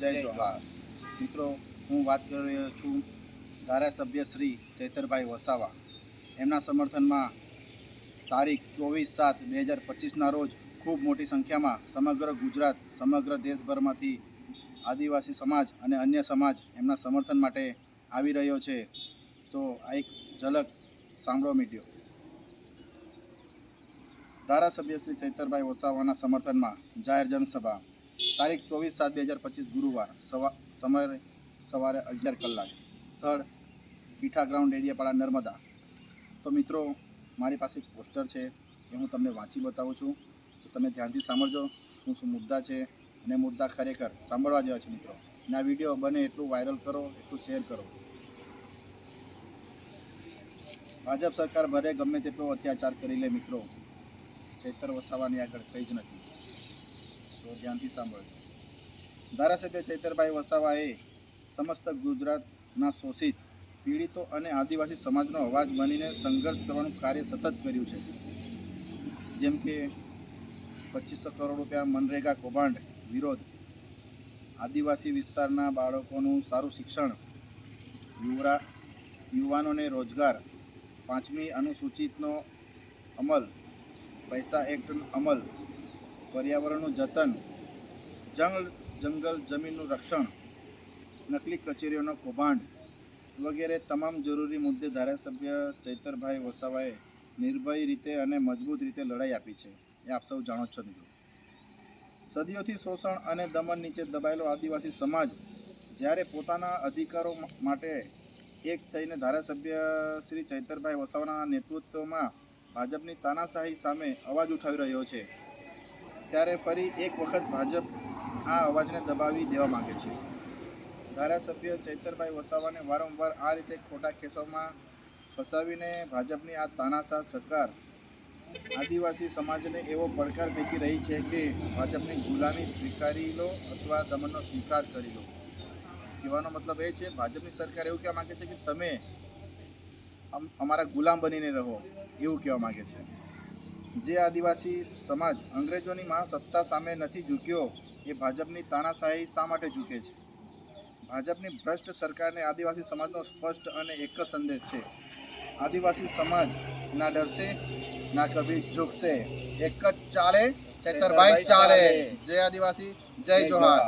જય જોહાર મિત્રો, હું વાત કરી રહ્યો છું ધારાસભ્ય શ્રી ચૈતરભાઈ વસાવા. એમના સમર્થનમાં તારીખ ચોવીસ સાત બે હજાર પચીસના રોજ ખૂબ મોટી સંખ્યામાં સમગ્ર ગુજરાત, સમગ્ર દેશભરમાંથી આદિવાસી સમાજ અને અન્ય સમાજ એમના સમર્થન માટે આવી રહ્યો છે. તો આ એક ઝલક સાંભળો મીડિયો. ધારાસભ્ય શ્રી ચૈતરભાઈ વસાવાના સમર્થનમાં જાહેર જનસભા. તારીખ ચોવીસ સાત બે હજાર પચીસ ગુરુવાર સવા, સમય સવારે અગિયાર કલાક સ્થળ પીઠા ગ્રાઉન્ડ એરિયાપાડા નર્મદા. તો મિત્રો, મારી પાસે એક પોસ્ટર છે એ હું તમને વાંચી બતાવું છું. તો તમે ધ્યાનથી સાંભળજો. શું શું મુદ્દા છે અને મુદ્દા ખરેખર સાંભળવા જેવા છે મિત્રો. અને આ વીડિયો બને એટલું વાયરલ કરો, એટલું શેર કરો. ભાજપ સરકાર ભરે, ગમે તેટલો અત્યાચાર કરી લે મિત્રો. ચેતર વસાવાની આગળ કંઈ જ નથી. તો ધ્યાનથી સાંભળજો. ધારાસભ્ય ચૈતરભાઈ વસાવાએ સમસ્ત ગુજરાતના શોષિત, પીડિતો અને આદિવાસી સમાજનો અવાજ બનીને સંઘર્ષ કરવાનું કાર્ય સતત કર્યું છે. જેમ કે પચીસો કરોડ રૂપિયા મનરેગા કૌભાંડ વિરોધ, આદિવાસી વિસ્તારના બાળકોનું સારું શિક્ષણ, યુવરા, યુવાનોને રોજગાર, પાંચમી અનુસૂચિતનો અમલ, પૈસા એક્ટનો અમલ પર્યાવરણનું જતન, જંગલ જંગલ જમીનનું રક્ષણ, નકલી કચેરીઓનો કૌભાંડ વગેરે તમામ જરૂરી મુદ્દે ધારાસભ્ય ચૈતરભાઈ વસાવાએ નિર્ભય રીતે અને મજબૂત રીતે લડાઈ આપી છે. એ આપ સૌ જાણો છો મિત્રો. સદીઓથી શોષણ અને દમન નીચે દબાયેલો આદિવાસી સમાજ જ્યારે પોતાના અધિકારો માટે એક થઈને ધારાસભ્ય શ્રી ચૈતરભાઈ વસાવાના નેતૃત્વમાં ભાજપની તાનાશાહી સામે અવાજ ઉઠાવી રહ્યો છે ત્યારે ફરી એક વખત ભાજપ આ અવાજને દબાવી દેવા માંગે છે. ધારાસભ્ય ચૈતરભાઈ વસાવાને વારંવાર આ રીતે ખોટા કેસોમાં ફસાવીને ભાજપની આ તાનાશાહ સરકાર આદિવાસી સમાજને એવો પડકાર ફેંકી રહી છે કે ભાજપની ગુલામી સ્વીકારી લો અથવા દમનનો સ્વીકાર કરી લો. કહેવાનો મતલબ એ છે, ભાજપની સરકાર એવું કહેવા માંગે છે કે તમે અમારા ગુલામ બનીને રહો એવું કહેવા માંગે છે. જે આદિવાસી સમાજ અંગ્રેજોની મહાસત્તા સામે નથી ઝૂક્યો એ ભાજપની તાનાશાહી શા માટે ઝૂકે છે? ભાજપની ભ્રષ્ટ સરકારને આદિવાસી સમાજનો સ્પષ્ટ અને એક જ સંદેશ છે. આદિવાસી સમાજ ના ડરશે ના કભી ઝૂકશે. એક જ ચાલે ચેતરભાઈ ચાલે. જય આદિવાસી જય જોહાર.